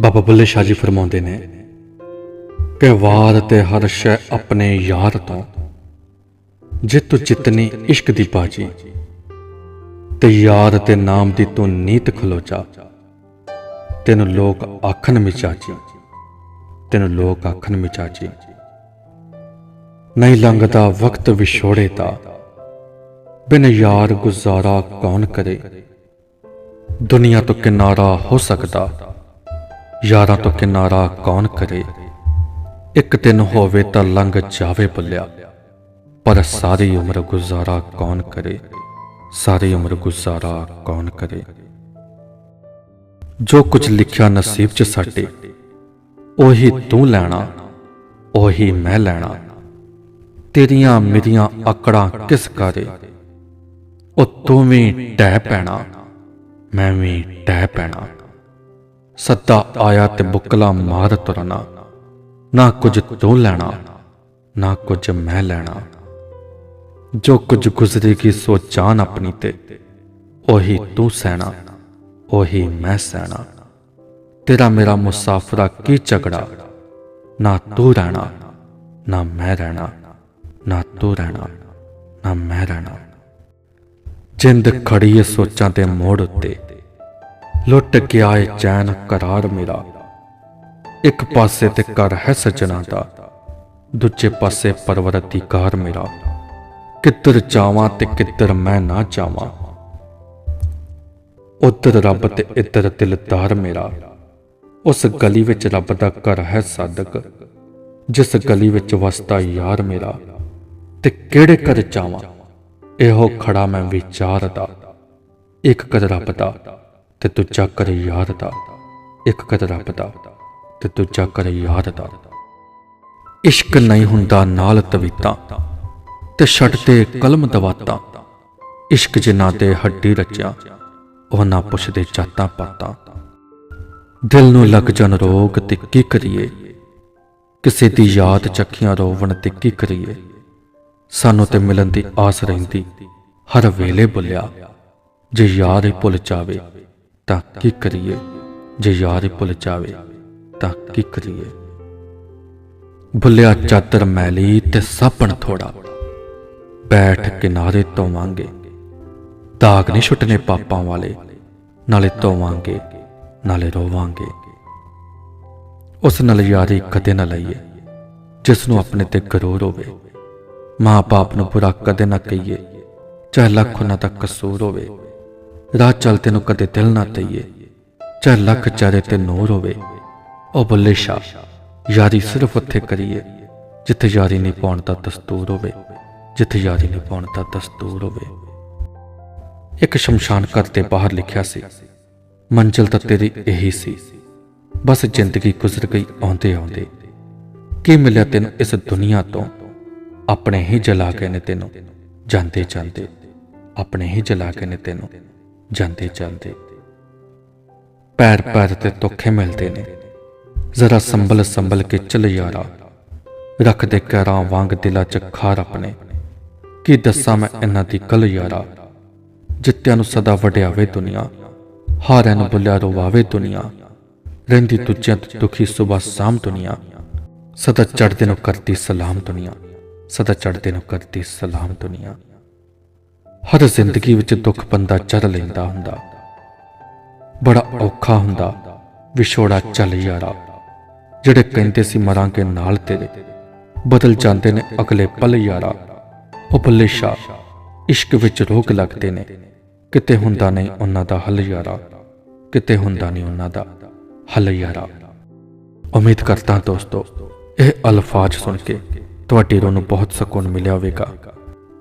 ਬਾਬਾ ਬੁੱਲੇ ਸ਼ਾਹ ਜੀ ਫਰਮਾਉਂਦੇ ਨੇ ਕਿ ਵਾਰ ਤੇ ਹਰ ਸ਼ੈ ਆਪਣੇ ਯਾਰ ਤੋਂ ਜੇ ਤੂੰ ਜਿਤਨੀ ਇਸ਼ਕ ਦੀ ਬਾਜੀ ਤੇ ਯਾਰ ਤੇ ਨਾਮ ਦੀ ਤੂੰ ਨੀਤ ਖਲੋਚਾ। ਤੈਨੂੰ ਲੋਕ ਆਖਣ ਮਿਚਾਚੀ, ਤੈਨੂੰ ਲੋਕ ਆਖਣ ਮਿਚਾਚੀ। ਨਹੀਂ ਲੰਘਦਾ ਵਕਤ ਵਿਛੋੜੇ ਦਾ, ਬਿਨ ਯਾਰ ਗੁਜ਼ਾਰਾ ਕੌਣ ਕਰੇ? ਦੁਨੀਆ ਤੋਂ ਕਿਨਾਰਾ ਹੋ ਸਕਦਾ। ਯਾਰਾਂ ਤੋਂ ਕਿਨਾਰਾ ਕੌਣ ਕਰੇ? ਇੱਕ ਦਿਨ ਹੋਵੇ ਤਾਂ ਲੰਘ ਜਾਵੇ ਬੁੱਲਿਆ ਪਰ ਸਾਰੀ ਉਮਰ ਗੁਜ਼ਾਰਾ ਕੌਣ ਕਰੇ? ਸਾਰੀ ਉਮਰ ਗੁਜ਼ਾਰਾ ਕੌਣ ਕਰੇ? ਜੋ ਕੁਝ ਲਿਖਿਆ ਨਸੀਬ 'ਚ ਸਾਡੇ, ਉਹੀ ਤੂੰ ਲੈਣਾ, ਉਹੀ ਮੈਂ ਲੈਣਾ। ਤੇਰੀਆਂ ਮੇਰੀਆਂ ਆਕੜਾਂ ਕਿਸ ਕਰੇ? ਉਹ ਤੂੰ ਵੀ ਟਹਿ ਪੈਣਾ, ਮੈਂ ਵੀ ਟਹਿ ਪੈਣਾ। ਸੱਦਾ ਆਇਆ ਤੇ ਬੁਕਲਾ ਮਾਰ ਤੁਰਨਾ। ਨਾ ਕੁਝ ਤੂੰ ਲੈਣਾ, ਨਾ ਕੁਝ ਮੈਂ ਲੈਣਾ। ਜੋ ਕੁਝ ਗੁਜ਼ਰੇਗੀ ਸੋ ਜਾਨ ਆਪਣੀ ਤੇ। ਉਹੀ ਤੂੰ ਸਹਿਣਾ, ਉਹੀ ਮੈਂ ਸਹਿਣਾ। ਤੇਰਾ ਮੇਰਾ ਮੁਸਾਫਰਾ ਕੀ ਝਗੜਾ? ਨਾ ਤੂੰ ਰਹਿਣਾ, ਨਾ ਮੈਂ ਰਹਿਣਾ। ਨਾ ਤੂੰ ਰਹਿਣਾ, ਨਾ ਮੈਂ ਰਹਿਣਾ। ਜਿੰਦ ਖੜੀ ਏ ਸੋਚਾਂ ਦੇ ਮੋੜ ਉੱਤੇ। ਲੁੱਟ ਗਿਆ ਏ ਚੈਨ ਕਰਾਰ ਮੇਰਾ। ਇੱਕ ਪਾਸੇ ਤੇ ਘਰ ਹੈ ਸਜਣਾ ਦਾ, ਦੂਜੇ ਪਾਸੇ ਪਰਵਰਤੀਕਾਰ ਮੇਰਾ। ਕਿੱਧਰ ਜਾਵਾਂ ਤੇ ਕਿੱਧਰ ਮੈਂ ਨਾ ਜਾਵਾਂ। ਉੱਧਰ ਰੱਬ ਤੇ ਇੱਧਰ ਦਿਲਦਾਰ ਮੇਰਾ। ਉਸ ਗਲੀ ਵਿੱਚ ਰੱਬ ਦਾ ਘਰ ਹੈ ਸਾਦਕ, ਜਿਸ ਗਲੀ ਵਿੱਚ ਵਸਦਾ ਯਾਰ ਮੇਰਾ। ਤੇ ਕਿਹੜੇ ਘਰ ਜਾਵਾਂ? ਇਹੋ ਖੜਾ ਮੈਂ ਵਿਚਾਰਦਾ ਇੱਕ ਘਰ ਰੱਬ ਦਾ। ਤੇ ਦੂਜਾ ਕਰ ਯਾਰ ਦਾ, ਇੱਕ ਕਦ ਰੱਬ ਦਾ, ਤੇ ਦੂਜਾ ਕਰ ਯਾਰ ਦਾ। ਇਸ਼ਕ ਨਹੀਂ ਹੁੰਦਾ ਨਾਲ ਤਵੀਤਾਂ, ਤੇ ਛੱਡ ਤੇ ਕਲਮ ਦਵਾਤਾਂ। ਇਸ਼ਕ ਜਿਨ੍ਹਾਂ ਤੇ ਹੱਡੀ ਰਚਿਆ ਉਹ ਨਾ ਪੁੱਛਦੇ ਜਾਤਾਂ ਪਾਤਾਂ। ਦਿਲ ਨੂੰ ਲੱਗ ਜਨ ਰੋਗ ਤੇ ਕੀ ਕਰੀਏ? ਕਿਸੇ ਦੀ ਯਾਦ ਚੱਖੀਆਂ ਰੋਵਣ ਤੇ ਕੀ ਕਰੀਏ? ਸਾਨੂੰ ਤੇ ਮਿਲਣ ਦੀ ਆਸ ਰਹਿੰਦੀ, ਹਰ ਵੇਲੇ ਬੁਲਿਆ, ਜੇ ਯਾਰ ਹੀ ਭੁੱਲ ਜਾਵੇ ਤਾਂ ਕੀ ਕਰੀਏ? ਜੇ ਯਾਰ ਭੁੱਲ ਜਾਵੇ, ਤਾਂ ਕੀ ਕਰੀਏ? ਭੁੱਲਿਆ ਚਾਦਰ ਮੈਲੀ ਤੇ ਸਾਪਣ ਥੋੜਾ ਬੈਠ ਕਿਨਾਰੇ ਧੋਵਾਂਗੇ। ਦਾਗ ਨਹੀਂ ਛੁੱਟਨੇ ਪਾਪਾਂ ਵਾਲੇ। ਨਾਲੇ ਧੋਵਾਂਗੇ, ਨਾਲੇ ਰੋਵਾਂਗੇ। ਉਸ ਨਾਲ ਯਾਰੀ ਕਦੇ ਨਾ ਲਈਏ, ਜਿਸ ਨੂੰ ਆਪਣੇ ਤੇ ਗਰੂਰ ਹੋਵੇ। ਮਾਂ ਬਾਪ ਨੂੰ ਬੁਰਾ ਕਦੇ ਨਾ ਕਹੀਏ, ਚਾਹੇ ਲੱਖ ਉਹਨਾਂ ਦਾ ਕਸੂਰ ਹੋਵੇ। ਰਾਹ ਚਲਤੇ ਨੂੰ ਕਦੇ ਦਿਲ ਨਾ ਦਈਏ। ਚਾਹੇ ਲੱਖ ਚਾਰੇ ਤੇ ਨੂਰ ਹੋਵੇ। ਉਹ ਬੁੱਲੇ ਸ਼ਾਹ, ਯਾਰੀ ਸਿਰਫ ਉੱਥੇ ਕਰੀਏ, ਜਿੱਥੇ ਯਾਰੀ ਨਹੀਂ ਪਾਉਣ ਦਾ ਦਸਤੂਰ ਹੋਵੇ। ਜਿੱਥੇ ਯਾਰੀ ਨਹੀਂ ਪਾਉਣ ਦਾ ਦਸਤੂਰ ਹੋਵੇ। ਇੱਕ ਸ਼ਮਸ਼ਾਨ ਘਰ ਦੇ ਬਾਹਰ ਲਿਖਿਆ ਸੀ, ਮੰਜ਼ਿਲ ਤਾਂ ਤੇਰੀ ਇਹੀ ਸੀ। ਬਸ ਜ਼ਿੰਦਗੀ ਗੁਜ਼ਰ ਗਈ ਆਉਂਦੇ ਆਉਂਦੇ। ਕੀ ਮਿਲਿਆ ਤੈਨੂੰ ਇਸ ਦੁਨੀਆ ਤੋਂ? ਆਪਣੇ ਹੀ ਜਲਾ ਕੇ ਨੇ ਤੈਨੂੰ। ਜਾਂਦੇ ਜਾਂਦੇ, ਆਪਣੇ ਹੀ ਜਲਾ ਕੇ ਨੇ ਤੈਨੂੰ। ਜਾਂਦੇ ਜਾਂਦੇ। ਪੈਰ ਪੈਰ ਤੇ ਧੋਖੇ ਮਿਲਦੇ ਨੇ। ਜ਼ਰਾ ਸੰਭਲ ਸੰਭਲ ਕੇ ਚੱਲ ਯਾਰਾ। ਰੱਖ ਦੇ ਕਰਾਂ ਵਾਂਗ ਦਿਲਾਂ ਚ ਖਾਰ ਆਪਣੇ। ਕੀ ਦੱਸਾਂ ਮੈਂ ਇਹਨਾਂ ਦੀ ਕਲ ਯਾਰਾ? ਜਿੱਤਿਆਂ ਨੂੰ ਸਦਾ ਵਡਿਆਵੇ ਦੁਨੀਆ, ਹਾਰਿਆਂ ਨੂੰ ਬੁੱਲਿਆ ਰੋਵਾਵੇ ਦੁਨੀਆ। ਰਹਿੰਦੀ ਤੁਝਿਆਂ ਤੋਂ ਦੁਖੀ ਸੁਬਾ ਸ਼ਾਮ ਦੁਨੀਆ। ਸਦਾ ਚੜ੍ਹਦੇ ਨੂੰ ਕਰਦੀ ਸਲਾਮ ਦੁਨੀਆ। ਸਦਾ ਚੜਦੇ ਨੂੰ ਕਰਦੀ ਸਲਾਮ ਦੁਨੀਆ। ਹਰ ਜ਼ਿੰਦਗੀ ਵਿੱਚ ਦੁੱਖ ਬੰਦਾ ਚੱਲ ਲੈਂਦਾ ਹੁੰਦਾ। ਬੜਾ ਔਖਾ ਹੁੰਦਾ, ਵਿਛੋੜਾ ਚੱਲ ਯਾਰਾ। ਜਿਹੜੇ ਕਹਿੰਦੇ ਸੀ ਮਰਾਂਗੇ ਨਾਲ ਤੇਰੇ, ਬਦਲ ਜਾਂਦੇ ਨੇ ਅਗਲੇ ਪਲ ਯਾਰਾ। ਉਹ ਬੱਲੇ ਸ਼ਾਹ, ਇਸ਼ਕ ਵਿੱਚ ਰੋਗ ਲੱਗਦੇ ਨੇ। ਕਿਤੇ ਹੁੰਦਾ ਨਹੀਂ ਉਹਨਾਂ ਦਾ ਹੱਲ ਯਾਰਾ, ਕਿਤੇ ਹੁੰਦਾ ਨਹੀਂ ਉਹਨਾਂ ਦਾ ਹੱਲ ਯਾਰਾ। ਉਮੀਦ ਕਰਦਾ ਦੋਸਤੋ, ਇਹ ਅਲਫਾਜ਼ ਸੁਣ ਕੇ ਤੁਹਾਡੀ ਰੂਹ ਨੂੰ ਬਹੁਤ ਸਕੂਨ ਮਿਲਿਆ ਹੋਵੇਗਾ।